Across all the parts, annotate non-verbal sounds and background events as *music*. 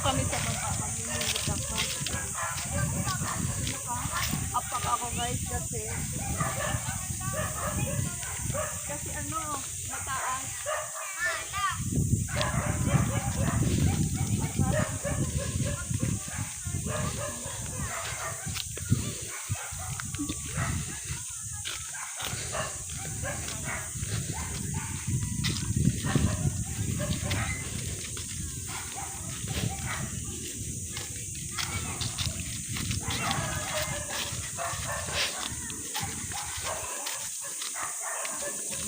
kami sa baba. Mamimili ako. Apak ako guys kasi. Kasi ano, mataas.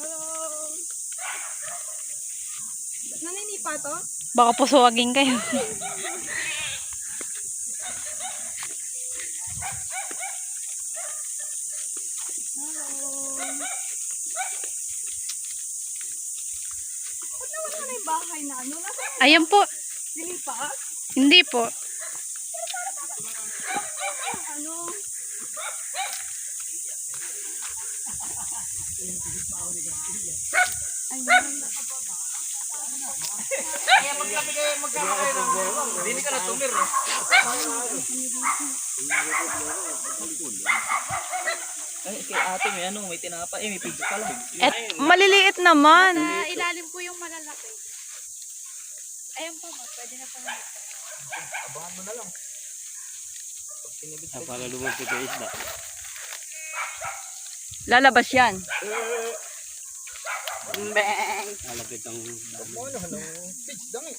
Hello. Naninipa to? Baka pusuwagin kayo. Ano? Ayan po. Hindi po. Ano? Ayun. Hindi ka na tumir, no? Ay, kay ate may ano, may tinapa, eh, may pigyo ka lang. Et, maliliit naman. Sa ilalim po yung malalaki. Ayan po, ma. Pwede na po na. Abangan mo na lang. Ka, para lumapit yung isda. Lalabas yan. Malapit ang mo ano, ano, pitch dang eh.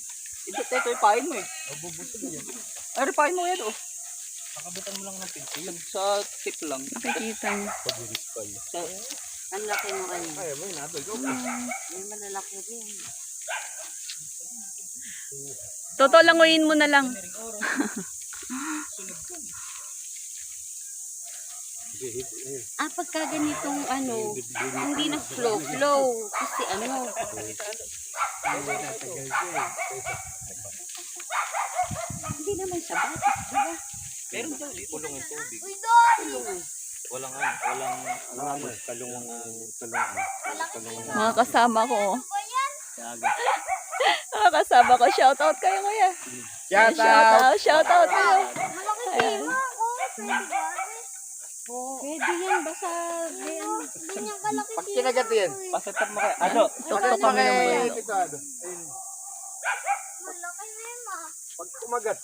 Ito, ito, ipain mo eh. Mabubusog yan. Ay, ipain mo yan oh. Nakabitan mo lang ng pinsil. Sa tip lang. Nakikita mo. Paburis pa yun. Sa, Ang laki mo kayo. Kaya mo, inabay ko. May malalaki rin. Totolanguin mo na lang. *laughs* Ah, pagka ganitong ano, hindi na flow, flow. Kasi ano, hindi naman sa batik, di ba? Meron daw, pulong yung tubig. Uy, Dory! Walang ano, walang, Marami. Kalungan kalungan. Kalungan Mga kasama ko. oh. Saga. Mga kasama ko. Shoutout kayo kuya. Shout Shoutout. Shoutout kayo. Malaki Ayan. Pwede yan, basta yan. Ganyan kalaki Pag kinagat yan, pasetap mo kay, ano, bulo. ito, ano, ayun. Malaki na yun, ma. Pag kumagat,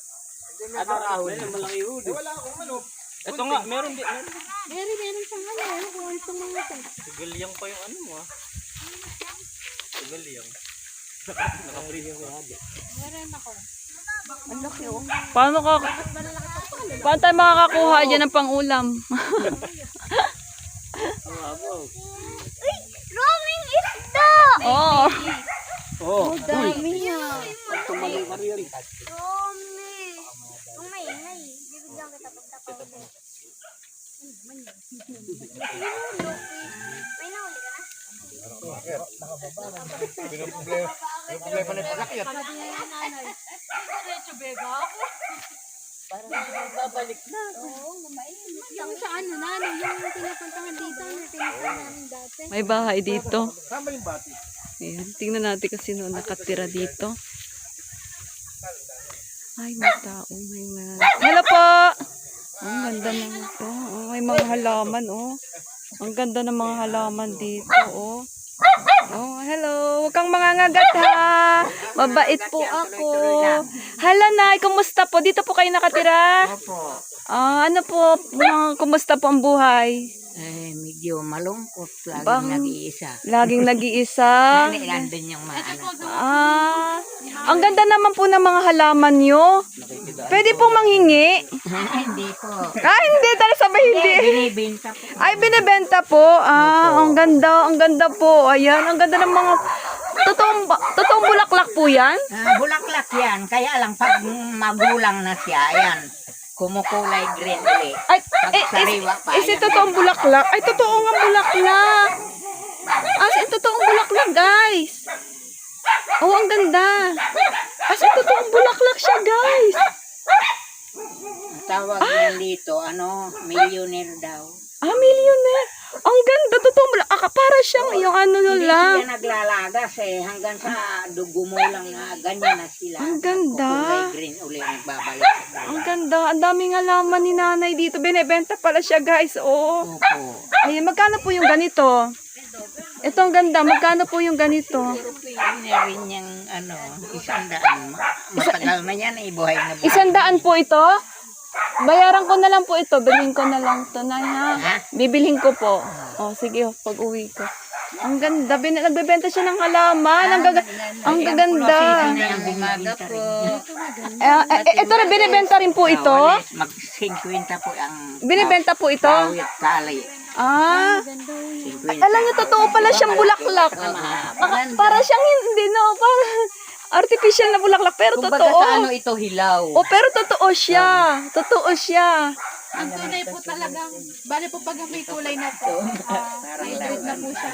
Ano. Ayun, malaki yun. Eh, wala akong ano. Ito nga, meron din. Meron. Meron, siyang ano, ano kung ano itong mga ito. Sigalyang pa yung ano mo ah. Sigalyang. Nakaprint yung hagi. Meron ako. Ang laki oh. Paano ka... Paano tayo makakakuha dyan ng pangulam? Roaming isda! Oo. Oh. Dami niya. Tumalong ka rin. Roaming! Ang maingay. Bibigyan kita pagtakaw. May nahuli ka na? Pinoproblema na pag-akyat. Sabi niya yung nanay. Oo, mainit. Yung sa ano, nanay, yung pinapuntahan dito, na tinitira namin dati. May bahay dito. Tama yung bati. Ayan. Tingnan natin kasi no, nakatira dito. Ay, may tao. May mga... Hello po! Ang ganda naman to. Oh, may mga halaman, oh. Ang ganda ng mga halaman dito, oh. Oh, hello. Huwag kang mangangagat, ha. Mabait po ako. Hala, Nay. Kumusta po? Dito po kayo nakatira? Opo. Ah, ano po, mga, kumusta po ang buhay? Eh, medyo malungkot. Laging Bang- nag-iisa. Laging nag-iisa. *laughs* Hindi, nandun yung mga anak ko. Ah, ang ganda naman po ng mga halaman nyo. Pwede po manghingi. Hindi po. Ah, hindi, dahil sabay hindi. Binibinta po. Ay, binibenta po. Ah, ang ganda, ang ganda po. Ayan, ang ganda ng mga... Totoong, ba- totoong bulaklak po yan? Ah, bulaklak yan. Kaya lang, pag magulang na siya, ayan, kumukulay green ulit. Ay, Pag eh, is, sariwa pa, is, ayan. totoong bulaklak? Ay, totoo nga bulaklak. As in, totoong bulaklak, guys. Oh, ang ganda. As in, totoong bulaklak siya, guys. Tawag yan dito, ano, millionaire daw. Ah, millionaire. Ang ganda, totoong bulaklak. Ah, para siyang yung ano Hindi lang. siya naglalagas eh, hanggang sa dugo mo lang na ganyan na sila. Ang ganda. Kukulay green ulit, nagbabalik. Ang ganda. Ang daming halaman ni nanay dito. Binebenta pala siya, guys. Oo. Opo. Ay, magkano po yung ganito? Ito ang ganda. Magkano po yung ganito? Pero pwede na rin yung ano, isang daan. Ma- Matagal na yan eh, buhay na buhay. Isang daan po ito? Bayaran ko na lang po ito. Bilhin ko na lang ito na ha. Bibilhin ko po. Oh, sige, oh, pag uwi ko. Ang ganda. Bin nagbebenta siya ng halaman. Ang, gaga ang gaganda. Umaga po. Eh, eh, ito na, binibenta rin po ito? Mag-50 po ang Binibenta po ito? tali. Ah, 50. alam niyo, totoo pala siyang bulaklak. Baka- para siyang hindi, no? Para artificial na bulaklak, pero Kumbaga totoo. sa ano ito, hilaw. Oh, pero totoo siya. Totoo siya. Ang tunay po talagang, bali po pag may kulay na po, ah, na-treat na po siya.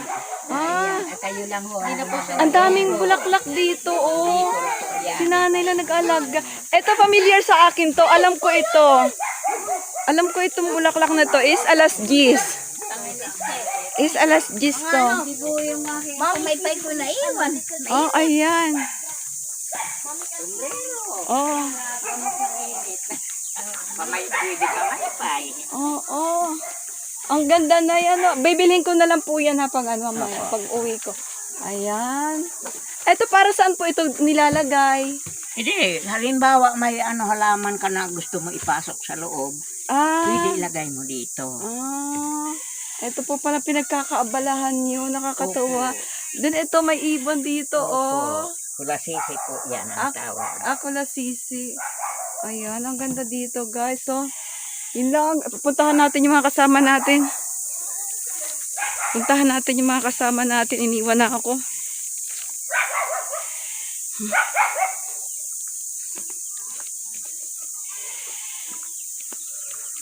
Ah, Kayo lang ho. Hindi na po siya. ang daming bulaklak dito, oh. Si nanay lang nag-alaga. Ito, familiar sa akin to. Alam ko ito. Alam ko itong bulaklak na to is alas gis. Is alas gis to. Ma'am, may pay ko na iwan. Oh, ayan. Oh, Pamay, pwede ka maipay. oh, oh. Ang ganda na yan. Oh. Bibilhin ko na lang po yan ha pag ano, mamaya, pag uwi ko. Ayan. Ito para saan po ito nilalagay? Hindi, halimbawa may ano halaman ka na gusto mo ipasok sa loob, Ah. pwede ilagay mo dito. Ah, ito po pala pinagkakaabalahan nyo. Nakakatuwa. Then ito may ibon dito, oh. Kulasisi po yan ang Ah. tawag. Ako la sisi. Ayan, ang ganda dito, guys. So, yun lang. Puntahan natin yung mga kasama natin. Puntahan natin yung mga kasama natin. Iniwan na ako.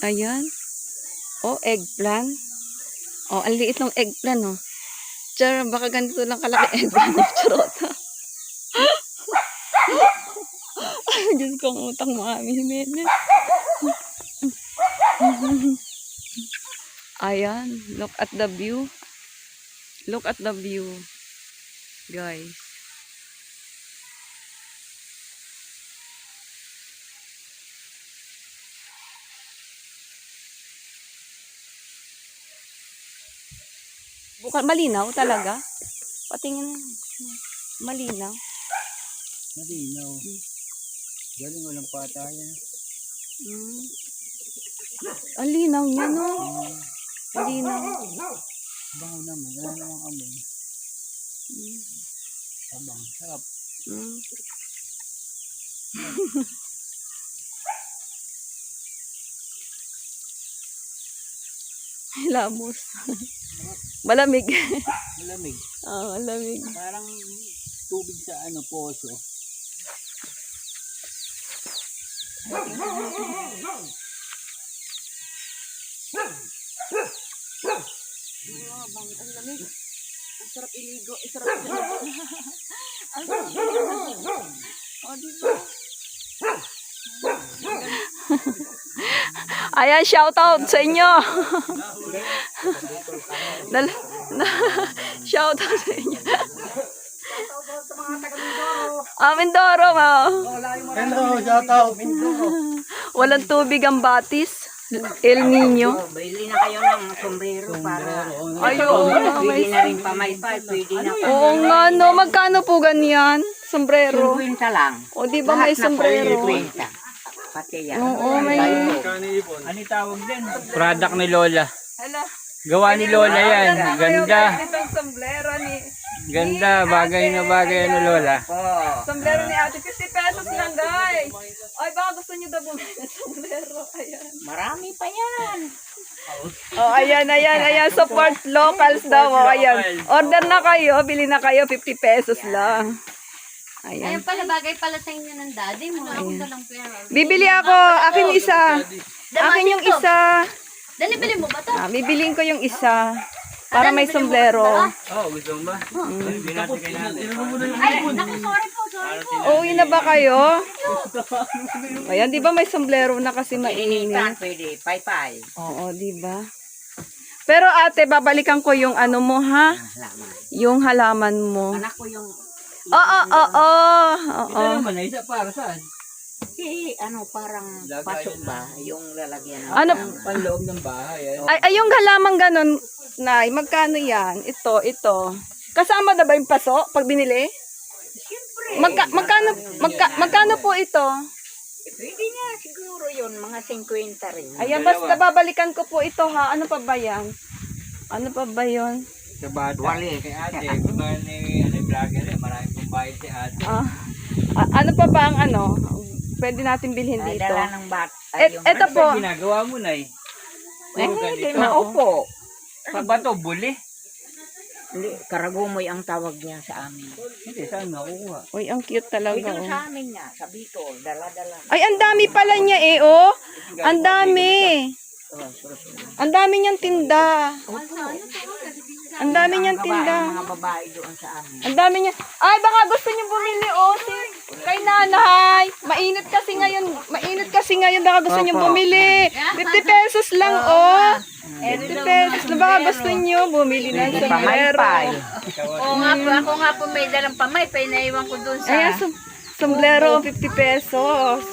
Ayan. Oh, eggplant. Oh, ang liit ng eggplant, oh. Char, baka ganito lang kalaki eggplant. *laughs* Charot. *laughs* Diyos ko, ang utang mo kami, Jimenez. *laughs* Ayan, look at the view. Look at the view. Guys. Bukan malinaw talaga. Patingin. Malinaw. Malinaw. Galing walang patayan. Mm. Ang linaw niya, no? Ang linaw. Bango naman. Wala namang amoy. Sabang. Sarap. Mm. *laughs* Lamos. *laughs* Malamig. Malamig. Oo, malamig. Parang tubig sa ano, poso. Ang lamig. Ang sarap iligo. Sarap diba? Ayan, shout out sa inyo. Dal shout out sa inyo. Ah, Mindoro, ma. Hello, shout out. Mindoro. Walang tubig ang batis. El Nino. Bili na kayo ng sombrero para Ayun. pwede na rin pamaypay, pwede na Oo nga, no. Magkano po ganyan? Sombrero. 50 lang. O, di ba may sombrero? 50. Pati yan. Oo, may... Ano tawag din? Product ni Lola. Hala. Gawa ni Lola yan. Ganda. Itong sombrero ni... Ganda. Bagay na bagay ni Lola. Oh. Sombrero ni ate. 50 pesos lang, guys. Ay, baka gusto niyo daw bumili ng sombrero. Ayan. Marami pa yan. Oh, ayan, ayan, ayan. Support locals daw. Oh, ayan. Order na kayo. Bili na kayo. 50 pesos lang. Ayan. Ayun pala, bagay pala sa inyo ng daddy mo. Ako ka lang pera. Bibili ako. Akin isa. Akin yung isa. Dali, bili mo ba to? Ah, bibiliin ko yung isa. Para may sombrero. Oh, gusto mo ba? Ay, naku, sorry po, sorry po. Uuwi na ba kayo? *laughs* Ayan, di ba may sombrero na kasi mainit? Pwede. Pay-pay. Oo, di ba? Pero ate, babalikan ko yung ano mo ha? Yung halaman mo. Anak ko yung Oo, oo, oo. Oo. naman na isa para saan? Si ano parang pasok ba yung lalagyan ng Ano? Panloob ng bahay. Ay. Ay, ay yung halaman ganun, Nay, magkano yan? Ito, ito. Kasama na ba yung paso pag binili? Siyempre. Magka, magkano, magka, magkano po ito? Eh, Pwede nga siguro yun, mga 50 rin. Ayan, basta babalikan ko po ito ha. Ano pa ba yan? Ano pa ba yun? Sa bata. Wali. Kay ate. Kung ba ni ano, vlogger eh. Maraming pong bayad si ate. Ah, a- ano pa ba ang ano? Pwede natin bilhin Ay, dito. dala ng bat. Et, Ay, yung, eto po. Ano ginagawa mo na eh? eh, Puro hindi ganito. maupo. Sa bato, buli. Hindi, Karagumoy ang tawag niya sa amin. Hindi, saan nakukuha? Uy, ang cute talaga. Ito Oh. sa amin niya, sa Bicol, dala-dala. Ay, ang dami pala niya eh, oh. Ang dami. Ang dami niyang tinda. Ang dami niyang tinda. babae, mga babae doon sa amin. Ang dami niya. Ay, baka gusto niyo bumili, oh. Si, kay nanay. Mainit kasi ngayon. Mainit kasi ngayon. Baka gusto niyo bumili. 50 pesos lang, oh. 50 pesos. Na baka gusto niyo bumili ng sombrero. Oo nga po, ako nga po may dalang pamaypay. Naiwan ko dun sa... Ayan, som sombrero, 50 pesos.